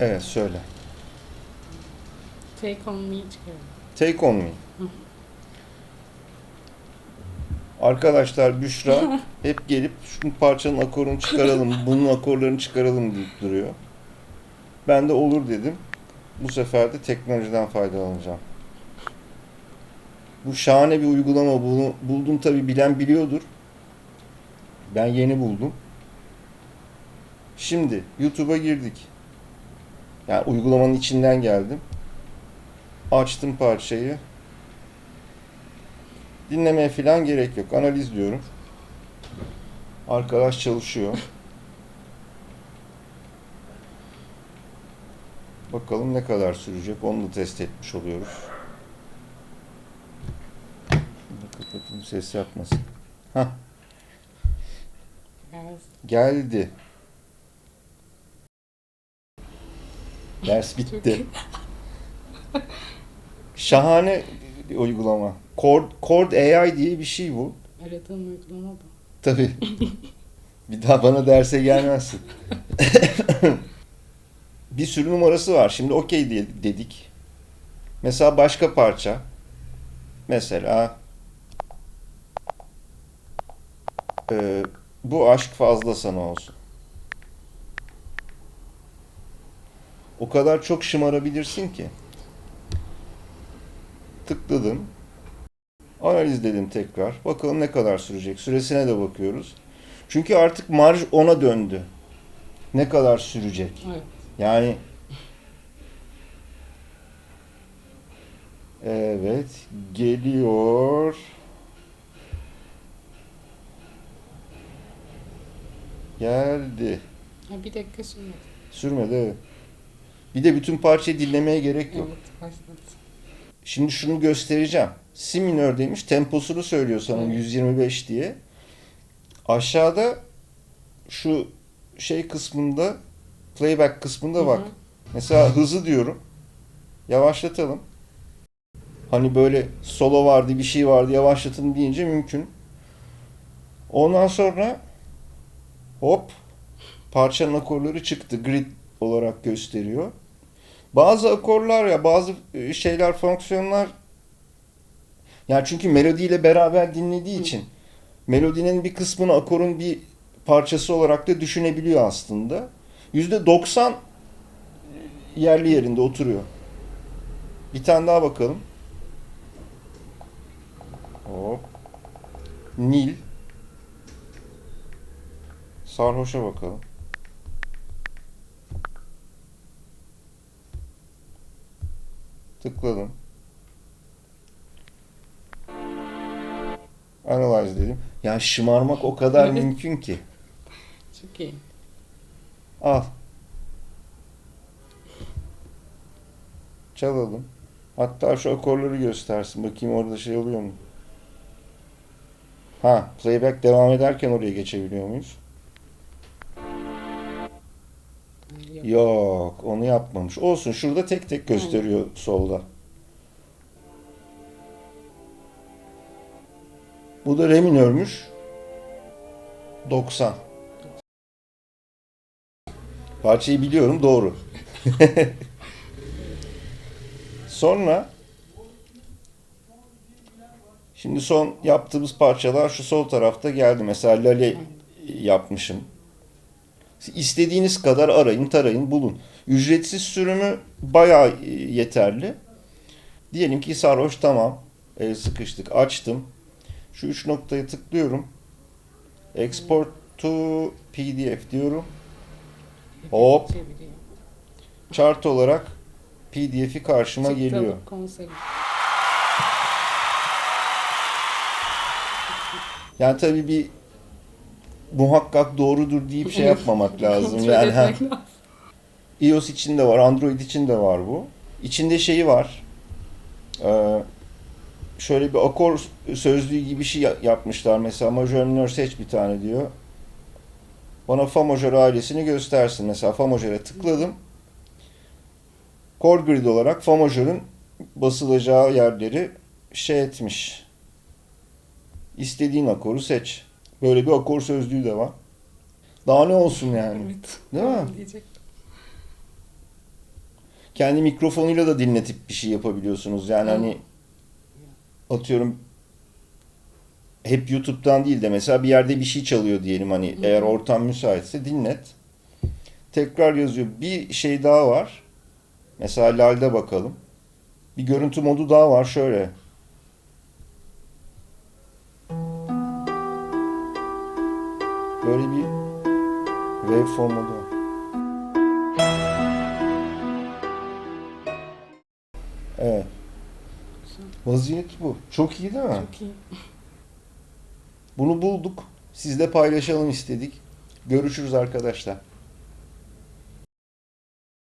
Evet söyle. Take on me çıkıyor. Take on me. Arkadaşlar Büşra hep gelip şu parçanın akorunu çıkaralım, bunun akorlarını çıkaralım deyip duruyor. Ben de olur dedim. Bu sefer de teknolojiden faydalanacağım. Bu şahane bir uygulama. Bunu buldum tabi bilen biliyordur. Ben yeni buldum. Şimdi YouTube'a girdik. Yani uygulamanın içinden geldim. Açtım parçayı. Dinlemeye falan gerek yok. Analiz diyorum. Arkadaş çalışıyor. Bakalım ne kadar sürecek. Onu da test etmiş oluyoruz. Kapatayım ses yapmasın. Hah geldi. Ders bitti. Şahane uygulama. Chord, Chord AI diye bir şey bu. Aradığım uygulama bu. Tabii. bir daha bana derse gelmezsin. bir sürü numarası var. Şimdi okey dedik. Mesela başka parça. Mesela e, bu aşk fazla sana olsun. O kadar çok şımarabilirsin ki. Tıkladım. Analiz dedim tekrar. Bakalım ne kadar sürecek. Süresine de bakıyoruz. Çünkü artık marj ona döndü. Ne kadar sürecek? Evet. Yani Evet, geliyor. Geldi. Ha, bir dakika sürmedi. Sürmedi. evet. Bir de bütün parçayı dinlemeye gerek yok. Şimdi şunu göstereceğim. Si minör demiş. Temposunu söylüyor sana Evet. 125 diye. Aşağıda şu şey kısmında playback kısmında Hı bak. hı. Mesela hızı diyorum. Yavaşlatalım. Hani böyle solo vardı, bir şey vardı, yavaşlatın deyince mümkün. Ondan sonra hop parçanın akorları çıktı. Grid olarak gösteriyor. Bazı akorlar ya bazı e, şeyler fonksiyonlar yani çünkü melodiyle beraber dinlediği için melodinin bir kısmını akorun bir parçası olarak da düşünebiliyor aslında. %90 yerli yerinde oturuyor. Bir tane daha bakalım. Hop. Nil. Sarhoş'a bakalım. Tıkladım. Analyze dedim. Yani şımarmak o kadar mümkün ki. Çok iyi. Al. Çalalım. Hatta şu akorları göstersin. Bakayım orada şey oluyor mu? Ha, playback devam ederken oraya geçebiliyor muyuz? Yok. Onu yapmamış. Olsun, şurada tek tek gösteriyor solda. Bu da re minörmüş. 90. Parçayı biliyorum, doğru. Sonra Şimdi son yaptığımız parçalar şu sol tarafta geldi. Mesela Lale yapmışım. İstediğiniz kadar arayın, tarayın, bulun. Ücretsiz sürümü bayağı e, yeterli. Diyelim ki sarhoş tamam. El sıkıştık. Açtım. Şu üç noktaya tıklıyorum. Export to PDF diyorum. Hop. Chart olarak PDF'i karşıma Çıktı geliyor. Yani tabii bir muhakkak doğrudur deyip şey yapmamak lazım. Yani ha, iOS için de var, Android için de var bu. İçinde şeyi var. Ee, şöyle bir akor sözlüğü gibi bir şey ya- yapmışlar. Mesela majör minör seç bir tane diyor. Bana fa majör ailesini göstersin. Mesela fa majöre tıkladım. Chord grid olarak fa majörün basılacağı yerleri şey etmiş. İstediğin akoru seç. Böyle bir akor sözlüğü de var. Daha ne olsun yani? Evet. Değil mi? Diyecek. kendi mikrofonuyla da dinletip bir şey yapabiliyorsunuz. Yani hani atıyorum hep YouTube'dan değil de mesela bir yerde bir şey çalıyor diyelim hani eğer ortam müsaitse dinlet. Tekrar yazıyor. Bir şey daha var. Mesela Lal'de bakalım. Bir görüntü modu daha var şöyle. Böyle bir waveform var. Evet. Vaziyet bu. Çok iyi değil mi? Çok iyi. Bunu bulduk. Sizle paylaşalım istedik. Görüşürüz arkadaşlar.